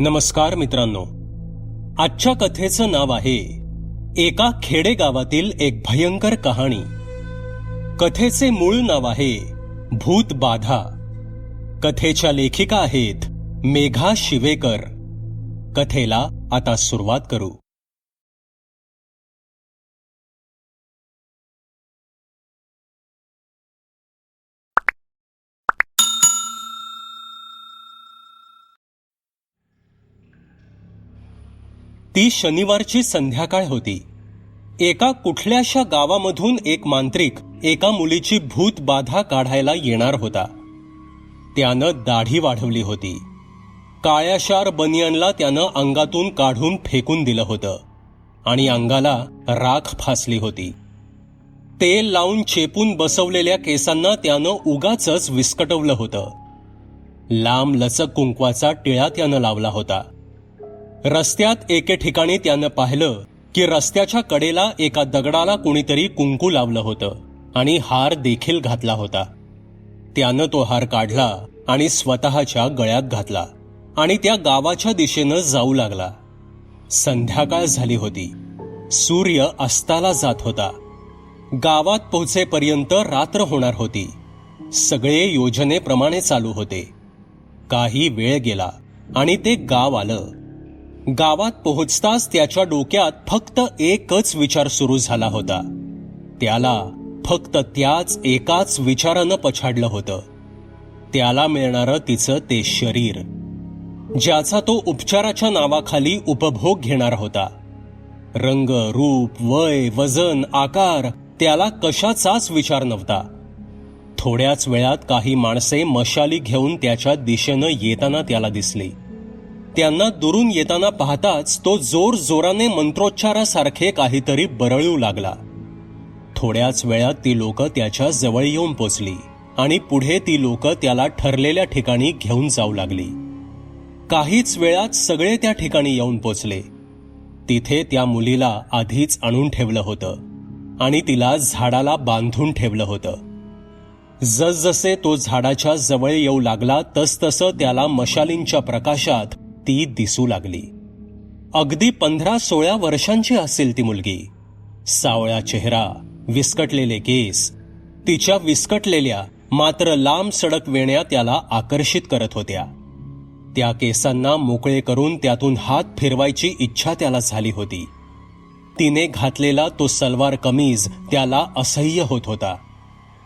नमस्कार मित्रांनो. आजच्या कथेचं नाव आहे एका खेडेगावातील एक भयंकर कहाणी. कथेचे मूळ नाव आहे भूत बाधा. कथेच्या लेखिका आहेत मेघा शिवेकर. कथेला आता सुरुवात करू. ती शनिवारची संध्याकाळ होती. एका कुठल्याशा गावामधून एक मांत्रिक एका मुलीची भूत बाधा काढायला येणार होता. त्यानं दाढी वाढवली होती. काळ्याशार बनियनला त्यानं अंगातून काढून फेकून दिलं होतं आणि अंगाला राख फासली होती. तेल लावून चेपून बसवलेल्या केसांना त्यानं उगाच विस्कटवलं होतं. लांब लचक कुंकवाचा टिळा त्यानं लावला होता. रस्त्यात एके ठिकाणी त्यानं पाहिलं की रस्त्याच्या कडेला एका दगडाला कुणीतरी कुंकू लावलं होतं आणि हार देखील घातला होता. त्यानं तो हार काढला आणि स्वतःच्या गळ्यात घातला आणि त्या गावाच्या दिशेनं जाऊ लागला. संध्याकाळ झाली होती. सूर्य अस्ताला जात होता. गावात पोहोचेपर्यंत रात्र होणार होती. सगळे योजनेप्रमाणे चालू होते. काही वेळ गेला आणि ते गाव आलं. गावात पोहोचताच त्याच्या डोक्यात फक्त एकच विचार सुरू झाला होता. त्याला फक्त त्याच एकाच विचारानं पछाडलं होतं. त्याला मिळणारं तिचं ते शरीर ज्याचा तो उपचाराच्या नावाखाली उपभोग घेणार होता. रंग रूप वय वजन आकार त्याला कशाचाच विचार नव्हता. थोड्याच वेळात काही माणसे मशाली घेऊन त्याच्या दिशेनं येताना त्याला दिसली. त्यांना दुरून येताना पाहताच तो जोर जोराने मंत्रोच्चारासारखे काहीतरी बरळू लागला. थोड्याच वेळात ती लोक त्याच्याजवळ येऊन पोचली आणि पुढे ती लोक त्याला ठरलेल्या ठिकाणी घेऊन जाऊ लागली. काहीच वेळात सगळे त्या ठिकाणी येऊन पोचले. तिथे त्या मुलीला आधीच आणून ठेवलं होतं आणि तिला झाडाला बांधून ठेवलं होतं. जसजसे तो झाडाच्या जवळ येऊ लागला तसतसं त्याला मशालींच्या प्रकाशात ती दिसू लागली. अगदी पंधरा सोळा वर्षांची असेल ती मुलगी. सावळा चेहरा विस्कटलेले केस तिच्या विस्कटलेल्या मात्र लांब सडक वेण्या त्याला आकर्षित करत होत्या. त्या केसांना मोकळे करून त्यातून हात फिरवायची इच्छा त्याला झाली होती. तिने घातलेला तो सलवार कमीज त्याला असह्य होत होता.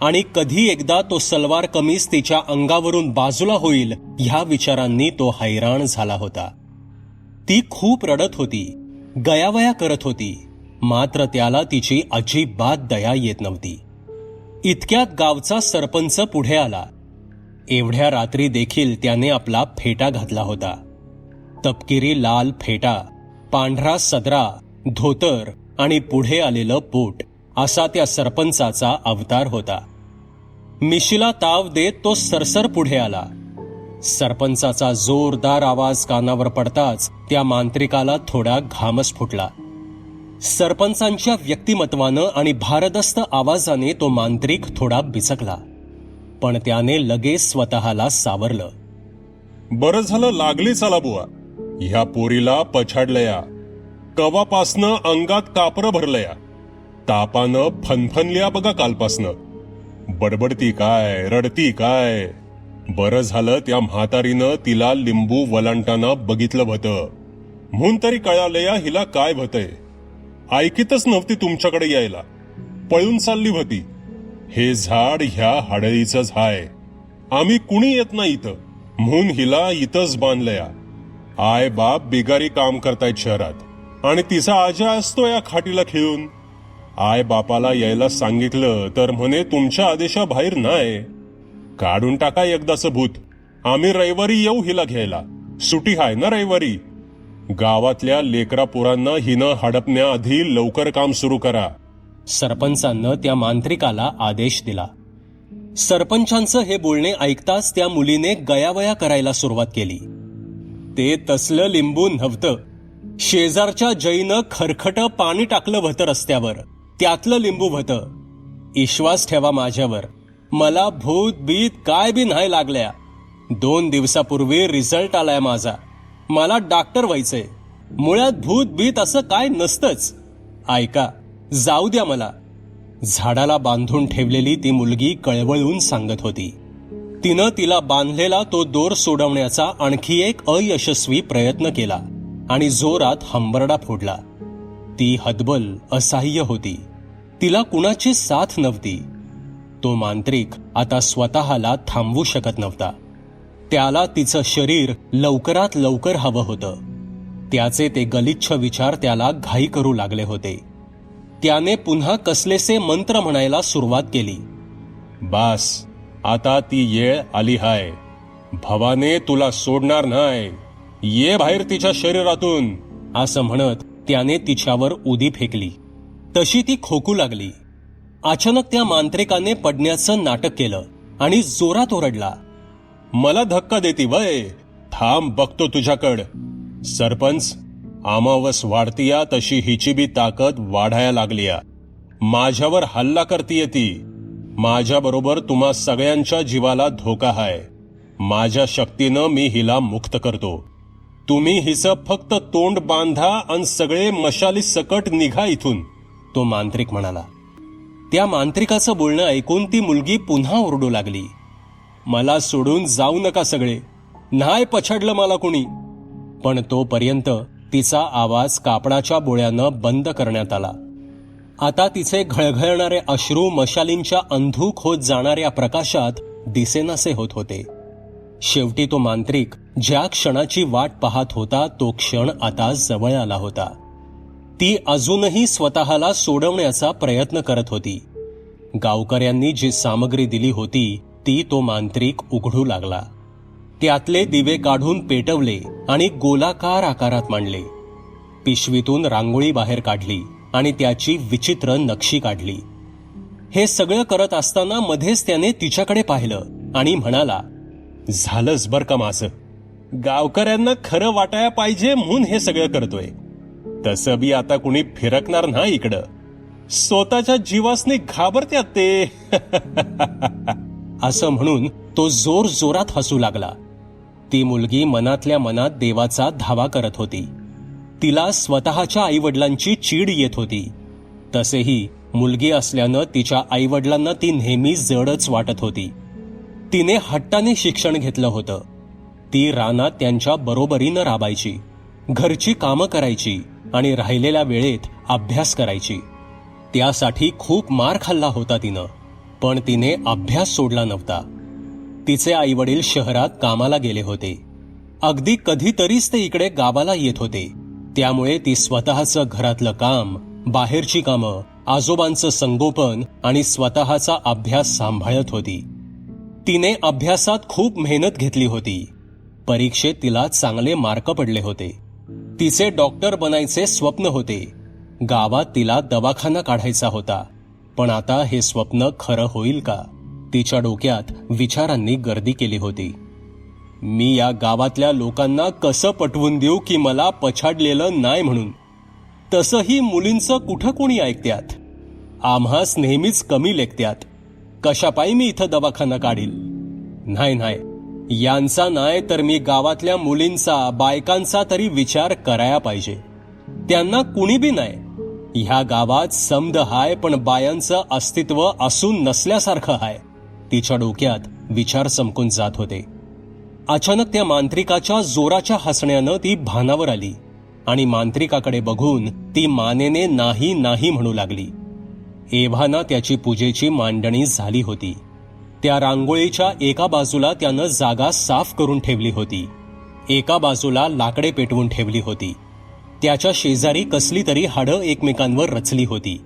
आणि कधी एकदा तो सलवार कमीज तिच्या अंगावरून बाजूला होईल ह्या विचारांनी तो हैराण झाला होता. ती खूप रडत होती गयावया करत होती मात्र त्याला तिची अजिबात दया येत नव्हती. इतक्यात गावचा सरपंच पुढे आला. एवढ्या रात्री देखील त्याने आपला फेटा घातला होता. तपकिरी लाल फेटा पांढरा सदरा धोतर आणि पुढे आलेलं पोट असा त्या सरपंचाचा अवतार होता. मिशीला ताव देत तो सरसर पुढे आला. सरपंचाचा जोरदार आवाज कानावर पडताच त्या मांत्रिकाला थोडा घामच फुटला. सरपंचांच्या व्यक्तिमत्वानं आणि भारदस्त आवाजाने तो मांत्रिक थोडा बिचकला. पण त्याने लगेच स्वतःला सावरलं. बरं झालं लागली चला बुवा. ह्या पोरीला पछाडलया. कवापासनं अंगात कापरं भरलया. तापानं फनफनल्या बघा कालपासनं. बडबडती काय रडती काय? बरं झालं त्या म्हातारीनं तिला लिंबू वलांटाना बघितलं होतं म्हणून तरी कळालया हिला काय भतय. ऐकीतच नव्हती तुमच्याकडे यायला. पळून चालली होती हे झाड ह्या हाडळीचंच हाय. आम्ही कुणी येत नाही इथं. म्हणून हिला इथंच बांधलया. आय बाप बिगारी काम करतायत शहरात. आणि तिचा आजा असतो या खाटीला खेळून. आय बापाला यायला सांगितलं तर म्हणे तुमच्या आदेशाबाहेर नाही काढून टाका एकदाच भूत. आम्ही रविवारी येऊ हिला घ्यायला. सुटी हाय ना रविवारी. गावातल्या लेकरा पोरांना हिनं हडपण्याआधी लवकर काम सुरू करा. सरपंचानं त्या मांत्रिकाला आदेश दिला. सरपंचांचं हे बोलणे ऐकताच त्या मुलीने गयावया करायला सुरुवात केली. ते तसलं लिंबू नव्हतं. शेजारच्या जईनं खरखट पाणी टाकलं होतं रस्त्यावर. त्यातलं लिंबू होतं विश्वास ठेवा माझ्यावर. मला भूत बीत काय बी नाही लागल्या. दोन दिवसापूर्वी रिझल्ट आलाय माझा. मला डॉक्टर व्हायचंय. मुळात भूत बीत असं काय नसतंच. ऐका जाऊ द्या मला. झाडाला बांधून ठेवलेली ती मुलगी कळवळून सांगत होती. तिनं तिला बांधलेला तो दोर सोडवण्याचा आणखी एक अयशस्वी प्रयत्न केला आणि जोरात हंबरडा फोडला. ती हतबल असह्य होती. तिला कुणाची साथ नव्हती. तो मांत्रिक आता स्वतःला थांबवू शकत नव्हता. त्याला तिचं शरीर लवकरात लवकर हवं होतं. त्याचे ते गलिच्छ विचार त्याला घाई करू लागले होते. त्याने पुन्हा कसलेसे मंत्र म्हणायला सुरुवात केली. बास आता ती येळ आली हाय. भवाने तुला सोडणार नाही. ये बाहेर तिच्या शरीरातून असं म्हणत त्याने तिच्यावर उदी फेकली. तशी ती खोकू लागली. अचानक त्या मांत्रिकाने पडण्याचं नाटक केलं आणि जोरात ओरडला. मला धक्का देती वय. थांब बघतो तुझ्याकड. सरपंच आमावस वाढतीया तशी हिची बी ताकद वाढायला लागलीया. माझ्यावर हल्ला करतीये ती. माझ्या बरोबर तुम्हा सगळ्यांच्या जीवाला धोका हाय. माझ्या शक्तीनं मी हिला मुक्त करतो. तुम्ही हिचं फक्त तोंड बांधा आणि सगळे मशाली सकट निघा इथून तो मांत्रिक म्हणाला. त्या मांत्रिकाचं बोलणं ऐकून ती मुलगी पुन्हा ओरडू लागली. मला सोडून जाऊ नका सगळे नाही पछाडलं मला कुणी. पण तोपर्यंत तिचा आवाज कापडाच्या बोळ्यानं बंद करण्यात आला. आता तिचे घळघळणारे अश्रू मशालींच्या अंधूक होत जाणाऱ्या प्रकाशात दिसेनासे होत होते. शेवटी तो मांत्रिक ज्या क्षणाची वाट पाहत होता तो क्षण आता जवळ आला होता. ती अजूनही स्वतःला सोडवण्याचा प्रयत्न करत होती. गावकऱ्यांनी जी सामग्री दिली होती ती तो मांत्रिक उघडू लागला. त्यातले दिवे काढून पेटवले आणि गोलाकार आकारात मांडले. पिशवीतून रांगोळी बाहेर काढली आणि त्याची विचित्र नक्षी काढली. हे सगळं करत असताना मध्येच त्याने तिच्याकडे पाहिलं आणि म्हणाला झालंच बर का माझं. गावकऱ्यांना खरं वाटाया पाहिजे म्हणून हे सगळं करतोय. तसं बी आता कुणी फिरकणार नाही इकडं. स्वतःच्या जीवासने घाबरत्यात ते. असं म्हणून तो जोर जोरात हसू लागला. ती मुलगी मनातल्या मनात देवाचा धावा करत होती. तिला स्वतःच्या आईवडिलांची चीड येत होती. तसेही मुलगी असल्यानं तिच्या आईवडिलांना ती नेहमी जडच वाटत होती. तिने हट्टाने शिक्षण घेतलं होतं. ती रानात त्यांच्या बरोबरीनं राबायची घरची कामं करायची आणि राहिलेल्या वेळेत अभ्यास करायची. त्यासाठी खूप मार खाल्ला होता तिनं पण तिने अभ्यास सोडला नव्हता. तिचे आईवडील शहरात कामाला गेले होते. अगदी कधीतरीच ते इकडे गावाला येत होते. त्यामुळे ती स्वतःचं घरातलं काम बाहेरची कामं आजोबांचं संगोपन आणि स्वतःचा अभ्यास सांभाळत होती. तिने अभ्यासात खूप मेहनत घेतली होती. परीक्षेत तिला चांगले मार्क पडले होते. तिचे डॉक्टर बनायचे स्वप्न होते. गावात तिला दवाखाना काढायचा होता. पण आता हे स्वप्न खरं होईल का? तिच्या डोक्यात विचारांनी गर्दी केली होती. मी या गावातल्या लोकांना कसं पटवून देऊ की मला पछाडलेलं नाही म्हणून? तसंही मुलींचं कुठं कोणी ऐकत्यात? आम्हास नेहमीच कमी लेखत्यात. कशापायी मी इथं दवाखाना काढील? नाही नाही. यांचा नाही तर मी गावातल्या मुलींचा बायकांचा तरी विचार कराया पाहिजे. त्यांना कुणी बी नाही ह्या गावात समद हाय पण बायांचं अस्तित्व असून नसल्यासारखं हाय. तिच्या डोक्यात विचार संपून जात होते. अचानक त्या मांत्रिकाच्या जोराच्या हसण्यानं ती भानावर आली आणि मांत्रिकाकडे बघून ती मानेने नाही नाही म्हणू लागली. एव्हाना त्याची पूजेची मांडणी झाली होती. त्या रांगोळीच्या एका बाजूला त्यानं जागा साफ करून ठेवली होती. एका बाजूला लाकडे पेटवून ठेवली होती. त्याच्या शेजारी कसली तरी हाडं एकमेकांवर रचली होती.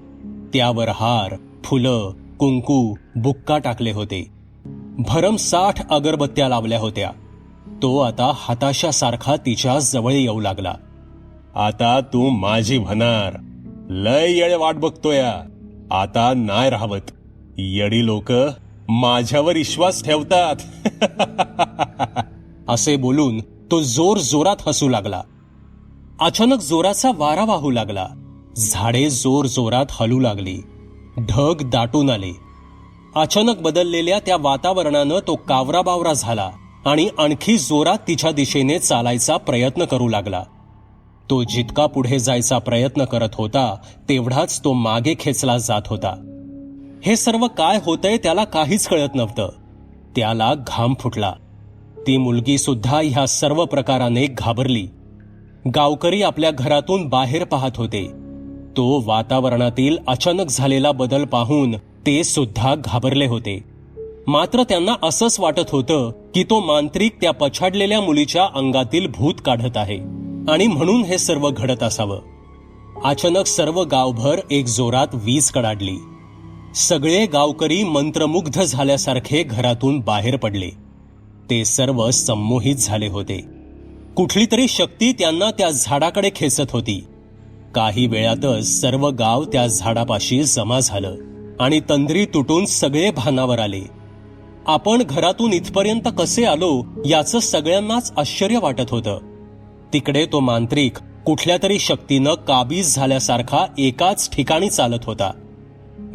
त्यावर हार फुलं कुंकू बुक्का टाकले होते. भरमसाठ अगरबत्त्या लावल्या होत्या. तो आता हताशासारखा तिच्या जवळ येऊ लागला. आता तू माझी म्हणार. लय येळ वाट बघतोया. आता नाय राहवत. येडी लोक माझ्यावर विश्वास ठेवतात. असे बोलून तो जोर जोरात हसू लागला. अचानक जोराचा वारा वाहू लागला. झाडे जोर जोरात हलू लागली. ढग दाटून आले. अचानक बदललेल्या त्या वातावरणानं तो कावरा बावरा झाला आणि आणखी जोरात तिच्या दिशेने चालायचा प्रयत्न करू लागला. तो जितका पुढे जायचा प्रयत्न करत होता तेवढाच तो मागे खेचला जात होता. हे सर्व काय होतंय त्याला काहीच कळत नव्हतं. त्याला घाम फुटला. ती मुलगी सुद्धा ह्या सर्व प्रकाराने घाबरली. गावकरी आपल्या घरातून बाहेर पाहत होते. तो वातावरणातील अचानक झालेला बदल पाहून ते सुद्धा घाबरले होते. मात्र त्यांना असंच वाटत होतं की तो मांत्रिक त्या पछाडलेल्या मुलीच्या अंगातील भूत काढत आहे. आणि म्हणून हे सर्व घडत असावं. अचानक सर्व गावभर एक जोरात वीज कडाडली. सगळे गावकरी मंत्रमुग्ध झाल्यासारखे घरातून बाहेर पडले. ते सर्व संमोहित झाले होते. कुठली तरी शक्ती त्यांना त्या झाडाकडे खेचत होती. काही वेळातच सर्व गाव त्या झाडापाशी जमा झालं आणि तंद्री तुटून सगळे भानावर आले. आपण घरातून इथपर्यंत कसे आलो याचं सगळ्यांनाच आश्चर्य वाटत होतं. तिकडे तो मांत्रिक कुठल्या तरी शक्तीनं काबीज झाल्यासारखा एकाच ठिकाणी चालत होता.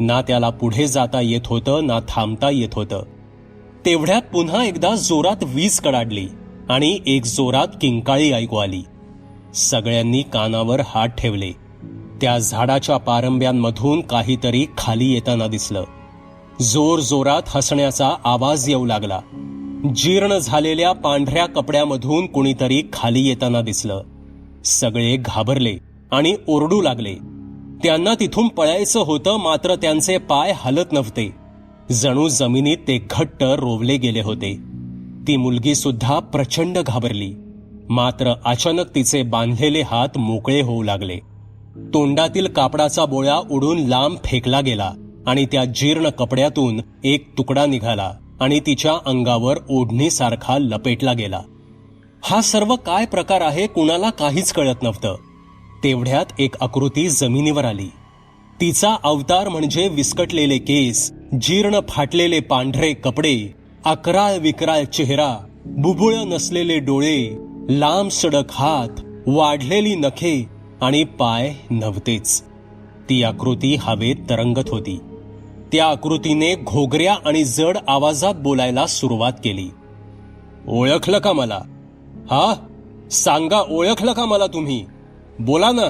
ना त्याला पुढे जाता येत होतं ना थांबता येत होतं. तेवढ्यात पुन्हा एकदा जोरात वीज कडाडली आणि एक जोरात किंकाळी ऐकू आली. सगळ्यांनी कानावर हात ठेवले. त्या झाडाच्या पारंब्यांमधून काहीतरी खाली येताना दिसलं. जोर जोरात हसण्याचा आवाज येऊ लागला. जीर्ण झालेल्या पांढऱ्या कपड्यामधून कुणीतरी खाली येताना दिसलं. सगळे घाबरले आणि ओरडू लागले. त्यांना तिथून पळायचं होतं मात्र त्यांचे पाय हलत नव्हते. जणू जमिनीत ते घट्ट रोवले गेले होते. ती मुलगी सुद्धा प्रचंड घाबरली. मात्र अचानक तिचे बांधलेले हात मोकळे होऊ लागले. तोंडातील कापडाचा बोळा उडून लांब फेकला गेला आणि त्या जीर्ण कपड्यातून एक तुकडा निघाला आणि तिच्या अंगावर ओढणीसारखा लपेटला गेला. हा सर्व काय प्रकार आहे कुणाला काहीच कळत नव्हतं. तेवढ्यात एक आकृती जमिनीवर आली. तिचा अवतार म्हणजे विस्कटलेले केस जीर्ण फाटलेले पांढरे कपडे अकराळ विकराळ चेहरा बुबुळ नसलेले डोळे लांब सडक हात वाढलेली नखे आणि पाय नव्हतेच. ती आकृती हवेत तरंगत होती. त्या आकृतीने घोगऱ्या आणि जड आवाजात बोलायला सुरुवात केली. ओळखलं का मला? हा? सांगा ओळखलं का मला तुम्ही? बोला ना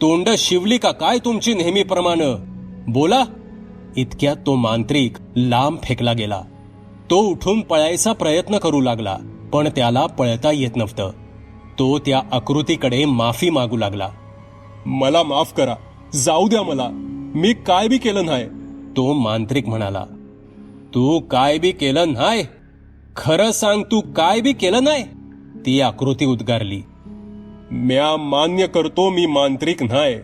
तोंड शिवली का काय तुमची नेहमीप्रमाणे बोला. इतक्यात तो मांत्रिक लांब फेकला गेला. तो उठून पळायचा प्रयत्न करू लागला पण त्याला पळता येत नव्हतं. तो त्या आकृतीकडे माफी मागू लागला. मला माफ करा जाऊ द्या मला मी काय बी केलं नाही. तो मांत्रिक म्हणाला. तू काय बी केलं नाही? खरं सांग तू काय बी केलं नाही? ती आकृती उद्गारली. म्या मान्य करतो मी मांत्रिक नाही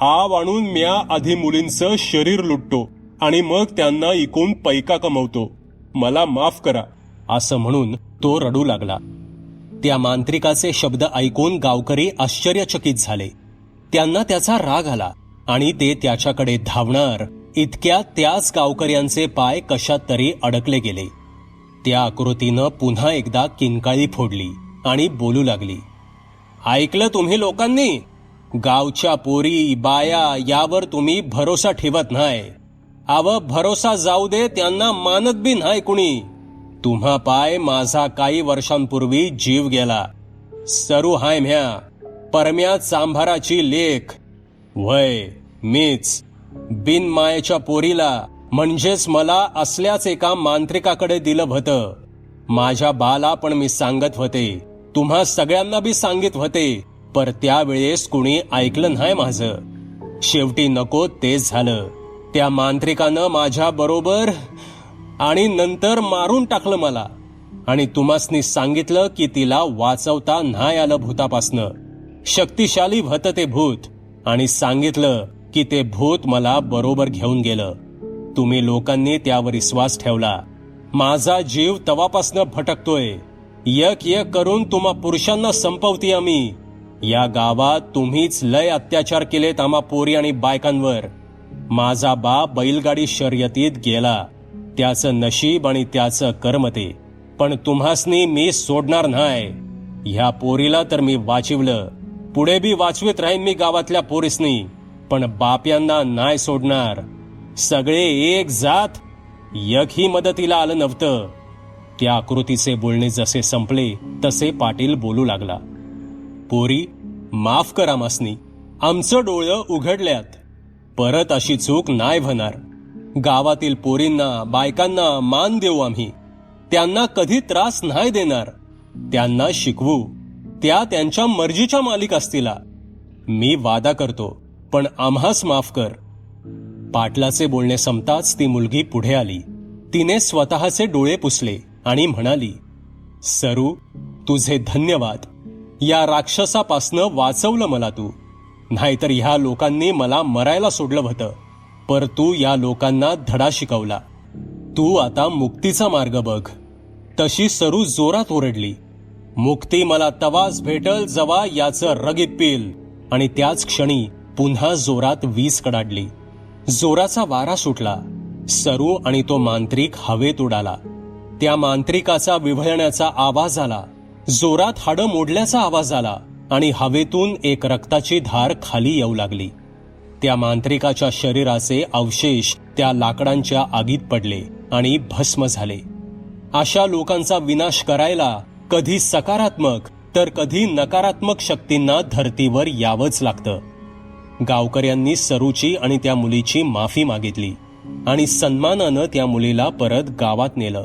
आव आणून म्या आधी मुलींचं शरीर लुटतो आणि मग त्यांना इकून पैका कमवतो. मला माफ करा असं म्हणून तो रडू लागला. त्या मांत्रिकाचे शब्द ऐकून गावकरी आश्चर्यचकित झाले. त्यांना त्याचा राग आला आणि ते त्याच्याकडे धावणार इतक्या त्याच गावकऱ्यांचे पाय कशात तरी अडकले गेले. त्या आकृतीनं पुन्हा एकदा किंकाळी फोडली आणि बोलू लागली. ऐकलं तुम्ही लोकांनी? गावच्या पोरी बाया यावर तुम्ही भरोसा ठेवत नाही. आव भरोसा जाऊ दे त्यांना मानत बी नाही कुणी. तुम्हा पाय माझा काही वर्षांपूर्वी जीव गेला. सरू हाय म्या. परम्या चांभाराची लेख. वय मीच. बिन मायेच्या पोरीला म्हणजेच मला असल्याच एका मांत्रिकाकडे दिलं होतं. माझ्या बाला पण मी सांगत होते. तुम्हा सगळ्यांना बी सांगित होते पर त्यावेळेस कुणी ऐकलं नाही माझं. शेवटी नको तेच झालं. त्या मांत्रिकानं माझ्या बरोबर आणि नंतर मारून टाकलं मला. आणि तुम्हासनी सांगितलं की तिला वाचवता नाही आलं भूतापासनं. शक्तिशाली भत ते भूत. आणि सांगितलं की ते भूत मला बरोबर घेऊन गेलं. तुम्ही लोकांनी त्यावर विश्वास ठेवला. माझा जीव तवापासनं भटकतोय. यक यक करून तुम्हा पुरुषांना संपवती आम्ही. या गावात तुम्हीच लय अत्याचार केलेत आम्हा पोरी आणि बायकांवर. माझा बाप बैलगाडी शर्यतीत गेला. त्याचं नशीब आणि त्याचं कर्म ते. पण तुम्हासनी मी सोडणार नाही. ह्या पोरीला तर मी वाचिवलं. पुढे बी वाचवीत राहीन मी गावातल्या पोरीसनी. पण बाप्यांना नाही सोडणार. सगळे एक जात. यक ही मदतीला आलं नव्हतं. त्या आकृतीचे बोलणे जसे संपले तसे पाटील बोलू लागला. पोरी माफ करा मासनी आमचं डोळं उघडल्यात. परत अशी चूक नाही होणार. गावातील पोरींना बायकांना मान देऊ आम्ही. त्यांना कधी त्रास नाही देणार. त्यांना शिकवू. त्या त्यांच्या मर्जीच्या मालिक असतील. मी वादा करतो पण आम्हास माफ कर. पाटलाचे बोलणे संपताच ती मुलगी पुढे आली. तिने स्वतःचे डोळे पुसले. आणि म्हणाली सरू तुझे धन्यवाद. या राक्षसापासनं वाचवलं मला तू. नाहीतर ह्या लोकांनी मला मरायला सोडलं होतं. पर तू या लोकांना धडा शिकवला. तू आता मुक्तीचा मार्ग बघ. तशी सरू जोरात ओरडली. मुक्ती मला तवाच भेटल जवा याचं रगीत पिल. आणि त्याच क्षणी पुन्हा जोरात वीज कडाडली. जोराचा वारा सुटला. सरू आणि तो मांत्रिक हवेत उडाला. त्या मांत्रिकाचा विव्हळण्याचा आवाज आला. जोरात हाडं मोडल्याचा आवाज आला आणि हवेतून एक रक्ताची धार खाली येऊ लागली. त्या मांत्रिकाच्या शरीराचे अवशेष त्या लाकडांच्या आगीत पडले आणि भस्म झाले. अशा लोकांचा विनाश करायला कधी सकारात्मक तर कधी नकारात्मक शक्तींना धर्तीवर यावंच लागतं. गावकऱ्यांनी सरूची आणि त्या मुलीची माफी मागितली आणि सन्मानानं त्या मुलीला परत गावात नेलं.